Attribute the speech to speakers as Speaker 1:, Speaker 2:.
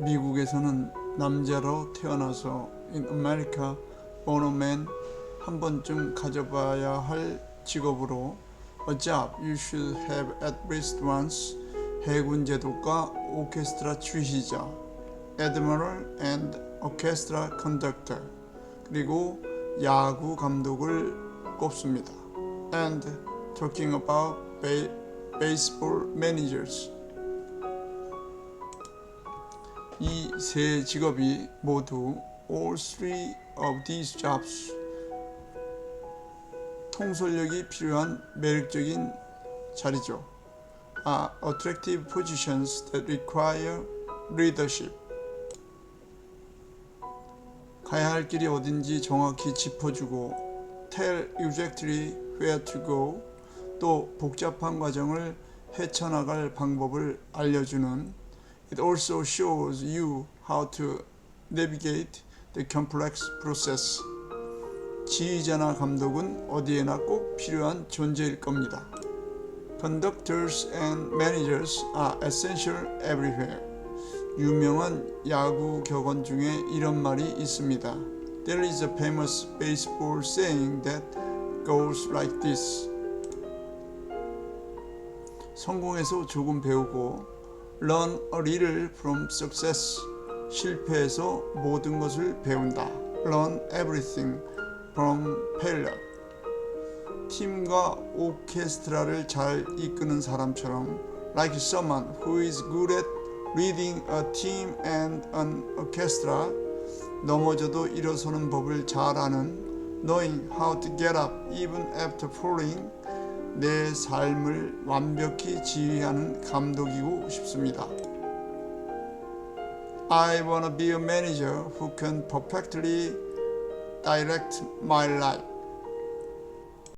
Speaker 1: 미국에서는 남자로 태어나서 in America born a man 한 번쯤 가져봐야 할 직업으로 a job you should have at least once 해군 제독과 오케스트라 주시자 admiral and orchestra conductor 그리고 야구 감독을 꼽습니다. and talking about ba- baseball managers 이 세 직업이 모두 all three of these jobs 통솔력이 필요한 매력적인 자리죠. are attractive positions that require leadership. 가야 할 길이 어딘지 정확히 짚어주고 tell exactly where to go 또 복잡한 과정을 헤쳐나갈 방법을 알려주는 It also shows you how to navigate the complex process. 지휘자나 감독은 어디에나 꼭 필요한 존재일 겁니다. Conductors and managers are essential everywhere. 유명한 야구 격언 중에 이런 말이 있습니다. There is a famous baseball saying that goes like this. 성공에서 조금 배우고 learn a little from success. 실패에서 모든 것을 배운다. learn everything from failure. 팀과 오케스트라를 잘 이끄는 사람처럼 like someone who is good at leading a team and an orchestra 넘어져도 일어서는 법을 잘 아는 knowing how to get up even after falling 내 삶을 완벽히 지휘하는 감독이고 싶습니다. I wanna be a manager who can perfectly direct my life.